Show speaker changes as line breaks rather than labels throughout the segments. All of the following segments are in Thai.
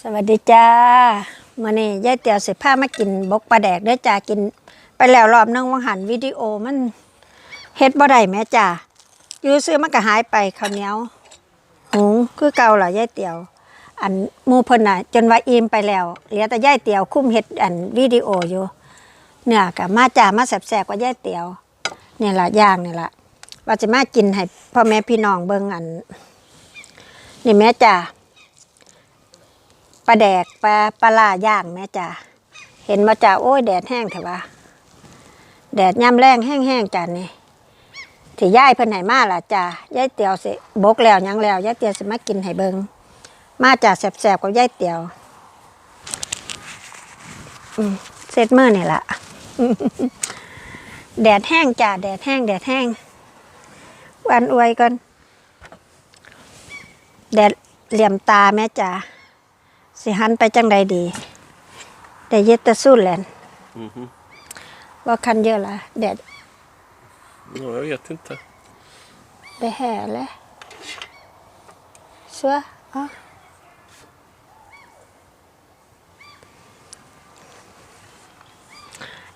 สวัสดีจ้ามื่อนี้ยายเตียวสิพามากินบกปลาแดกเด้อจ้ากิน ไปแล้วรอบนึงวังหันวิดีโอมันเฮ็ดบ่ได้แม่จ้าอยู่ซื้อมันก็หายไปข้าวเหนียวหุงคือเก่าล่ะยายเตียว อันมูเพิ่นน่ะ จนว่าอิ่มไปแล้วเหลือแต่ยายเตียวคุ้มเฮ็ดอันวิดีโออยู่เนื้อก็มาจ้ามาแซ่บๆกว่ายายเตียวนี่ละย่างนี่ละว่าจะมากินให้พ่อแม่พี่น้องเบิ่งอัน นี่แม่จ้าปลาแดกปลาปลาล่าย่างแม่จ้าเห็นมาจ้าโอ้ยแดดแห้งเถอะวะแดดย่ำแรงแห้งๆจ้านี่ที่ย่ายเพิ่นให้มาล่ะจ้าย่ายเตียวสิบกแล้วยังแล้วย่ายเตียวสิมากินให้เบิงมาจ้าแสบๆกับย่ายเตียวเสร็จเมื่อนี่ล่ะแดดแห้งจ้าแดดแห้งแดดแห้งวันอวยก่อน แดดเหลี่ยมตาแม่จ้าสิหันไปจังใดดี แต่เย็ดแตะสู้แลน
Mhm.
ว่าคันเยอะละแดด
Ja, jag vet inte.
ได้แห่แล้วชัวอ๋อ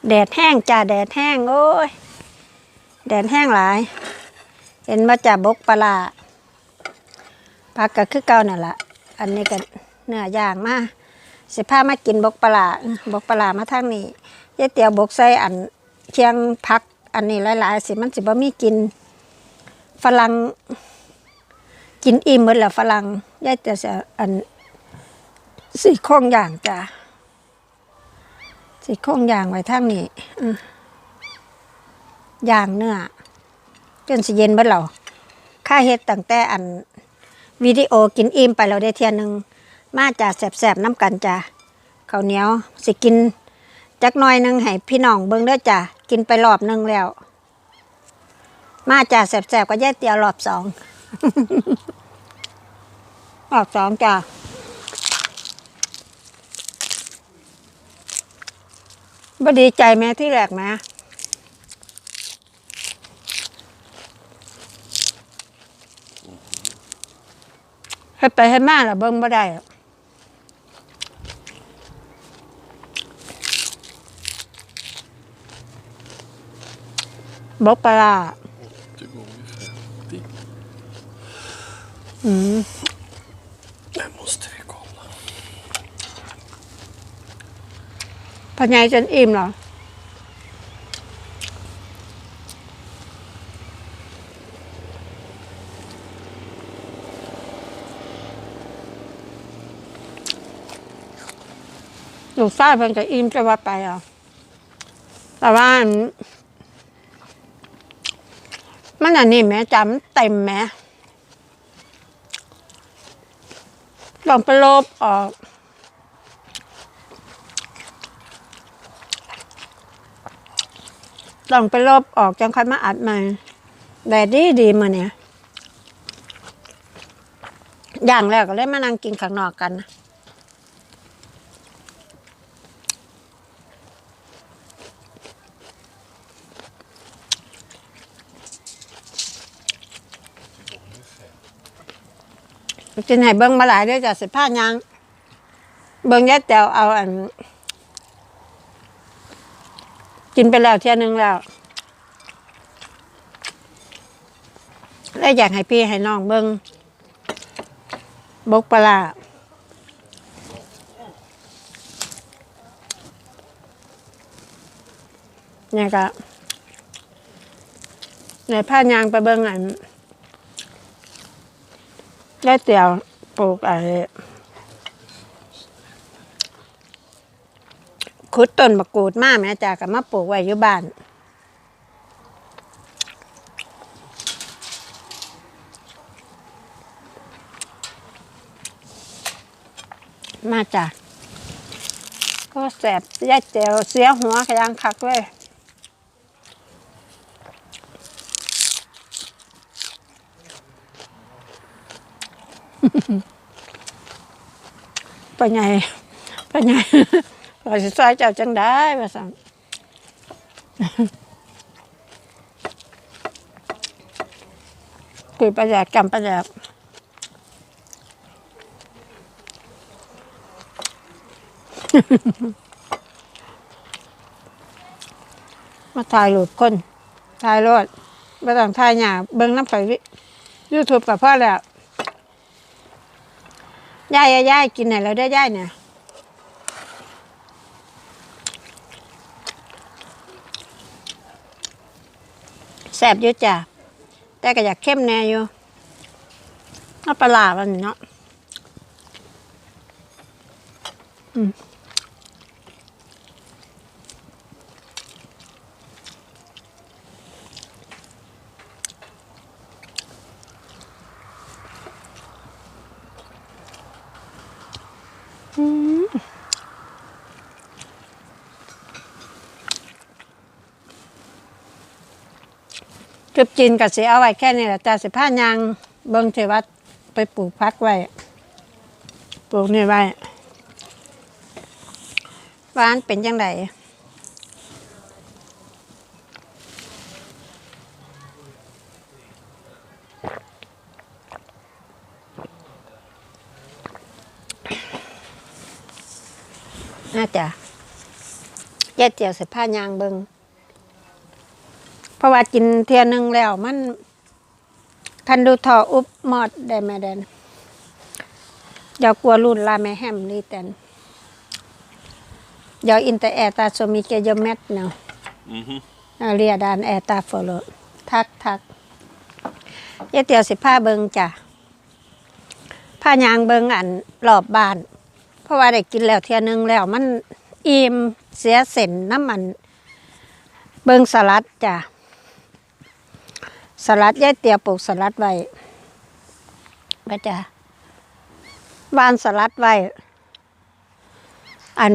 แดดแห้งจ้าแผักก็คือเก่านั่นละอันนี้ก็เนื้อย่างมาสิพามากินบกปลาบกปลามาทางนี้ยายเตียวบกใส่อันเชียงพักอันนี้หลายๆสิมันสิบ่มีกินฝรั่งกินอิ่มหมดแล้วฝรั่งยายแต่จะอันสี่โครงอย่างจ้ะสี่โครงอย่างไว้ทางนี้อย่างเนื้อจนสิเย็นเบิดเราค่าเฮ็ดตั้งแต่อัน วิดีโอกินอิ่มไปเราได้เทียหนึ่งมาจ่าแสบๆน้ำกันจ้ะข้าวเหนียวสิกิน จักหน่อยหนึ่งให้พี่น้องเบิ่งเด้อจ้ะกินไปรอบหนึ่งแล้ว มาจ้าแสบๆก็แยกเตียวรอบสองรอบสองจ้าบ่ดีใจแม่ที่แรกแม่ ให้ไปให้มาล่ะเบิ่งบ่ได้อะบกปลาร้า
80 gånger 50.
อืม
Det måste vi kolla.
พญายจนอิ่มเหรอ ลูกชายเพิ่นก็อิ่มจะว่าไปอะแต่ว่ามันอันนี้แหม่จำเต็มแหม่ลองไปลบออกต้องไปลบออกจังค่อยมาอัดใหม่แดดดีดีมาเนี่ย อย่างแรกก็เลยมานั่งกินข้างนอกกันนะ กินให้เบิ้งมาหลายเด้วยจ้ะสิผ้ายังเบิ้งแย่แตวเอาอัน กินไปแล้วเที่ยหนึงแล้ว แล้วอยากให้พี่ให้น้องเบิ้งบกปลาร้าเนี่ยก็ในผ้ายางไปเบิ้งอัน ได้เตียวปลูกอะไรขุดต้นมะกรูดมาแม่จ้ากับมาปลูกไว้อยู่บ้านมาจ้ะก็แสบยายเจียวเสียหัวขยังคักเว้ย ไปไงไปไงพอยสิซอยเจ้าจังได้มาสั่งคุยประหยัดกำประหยัดมาถ่ายรูปคนถ่ายรถมาต่างถ่ายหยาเบิ้งน้ำไฟวิยูทูบกับพ่อแล้ว ยายยายกินไหนแล้วได้ยายเนี่ยแสบเยอะจ้ะแต่ก็อยากเข้มแน่อยู่เอาปลาหลามันเนาะ จุบจีนกับเสิเอาไว้แค่นี้แหละจ้าสิผ้ายางเบิ่งเทวัดไปปลูกพักไว้ ปลูกนี่ไว้บ้านเป็นยังไงน่าจะแย่เจียวสิผ้ายางเบิ่ง เพราะว่ากินเทียหนึงแล้วมันคันดูทออุบหมอดได้ไหมเดนอย่ากลัวรุ่นลาแม่แฮมนี่แต่นอย่าอินเตอร์แอร์ตาโซมีเกยเม็ดเนาะ
Mhm.
เอาเรียดานแอร์ตาโฟโลทักทักยายเตียวสิผ้าเบิงจ้ะผ้ายางเบิงอันรอบบ้าน เพราะว่าได้กินแล้วเทียหนึงแล้วมันอิ่มเสียเส้นน้ำมัน เบิงสลัดจ้ะ สลัดยายเตียปลูกสลัดไว้ก็จะวานสลัดไว้ อัน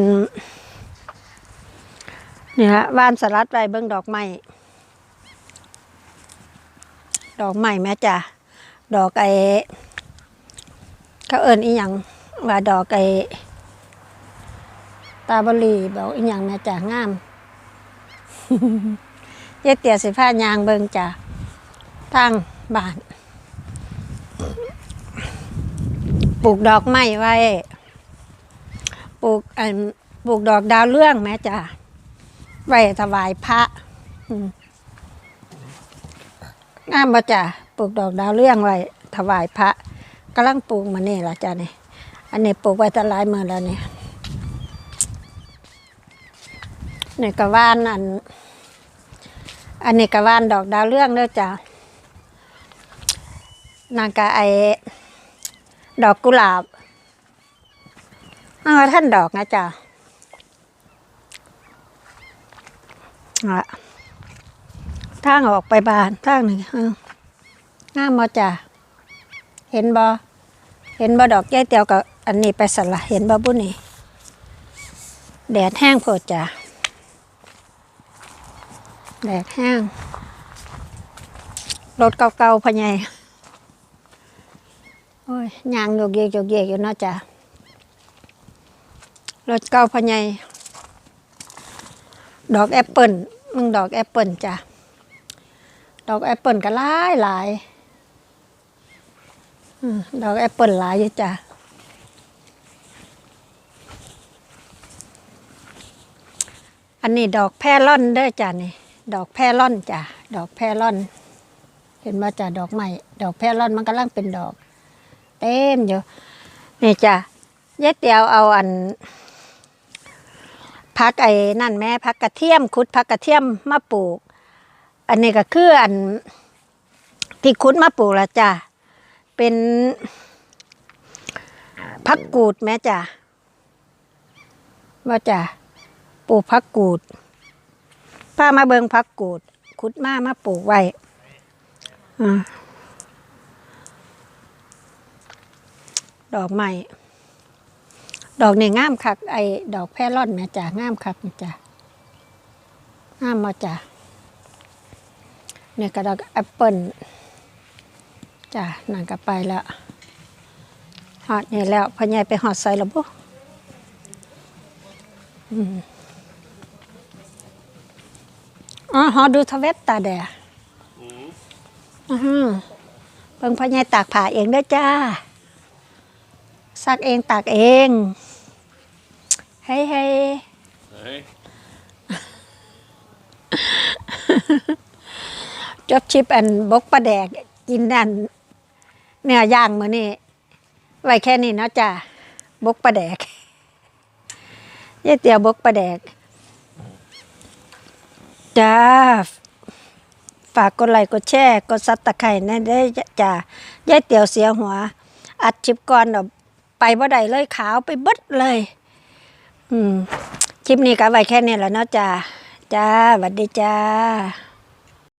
นี่ฮะวานสลัดไว้เบิ่งดอกไม้ดอกไม้แม่จ้ะดอกไอ้เขาเอิ้นอีหยังว่าดอกไอ้ตาบลีบอกอีหยังแม่จ้ะงามยายเตียสิผ้ายางเบิ่งจ้ะ ทางบ้าน ปลูกดอกไม้ไว้ ปลูกอันปลูกดอกดาวเรื่องแม่จ้ะไว้ถวายพระอืมงามบ่จ้ะปลูกดอกดาวเรื่องไว้ถวายพระกำลังปลูกมานี่ละจ้ะนี่อันนี้ปลูกไว้แตหลายมือแล้วเนี่นี่กระว่านอัน อันนี้กระว่านดอกดาวเรื่องเด้อจ้ะ นางกะไอดอกกุหลาบอ้าท่านดอกนะจ๊ะอะทางออกไปบานทางหนึ่งเอองามมาจ้ะเห็นบ่เห็นบ่ดอกแก้เตียวกับอันนี้ไปสละเห็นบ่บุนี่แดดแห้งโพดจ้ะแดดแห้งรถเก่าๆพะไง ยยางโยกเยกโยกเยกอยู่เนาะจ้ะรถเก่าพะไงดอกแอปเปิลมึงดอกแอปเปิลจ้ะ ดอกแอปเปิลก็หลายหลายดอกแอปเปิลหลายอยู่จ้ะอันนี้ดอกแพร่ล่อนเด้อจ้ะนี่ ดอกแพร่ล่อนจ้ะ ดอกแพร่ล่อน เห็นว่าจ้ะดอกไม้ดอกแพรร่อนมันกำลังเป็นดอก เต็มอยู่นี่จ้ะยายเตียวเอาอันพักไอ้นั่นแม่พักกระเทียมคุดพักกระเทียมมาปลูก อันนี้ก็คืออันที่คุดมาปลูกละจ้ะเป็นพักกูดแม่จ้ะว่าจ้ะปลูกพักกูดพามาเบิงพักกูดคุดมามาปลูกไว้อ่า ดอกใหม่ดอกนี่งามคักไอ้ดอกแพร่ร่อนแม่จ้างามคักนี่จ้ะงามมาจ้ะเนี่ยก็ดอกแอปเปิลจ้ะนั่นก็ไปแล้วหอดนี่แล้วพอใหญายไปหอดใส่แล้วบุอืมอ๋อหอดูทเวตตาแดดอือฮึเพิ่งพ่อใหญ่ตากผ้าเองเด้อจ้า ซักเองตากเองเฮ้ยเฮ้ย
Nej.
จบชิปอันบกปลาแดกกินอันเนื้อย่างมื้อนี้ไว้แค่นี้เนาะจ้าบกปลาแดกยายเตียวบกปลาแดกจ้าฝากกดไลค์กดแชร์กดซับตะไคร่นั่นได้อจ้ายายเตียวเสียหัว อัดชิปก่อนเนาะ ไปบ่ได้เลยขาวไปเบิดเลย อืมคลิปนี้ก็ไว้แค่นี้แหล้วเนาะจ้าจ้าสวัสดีจ้า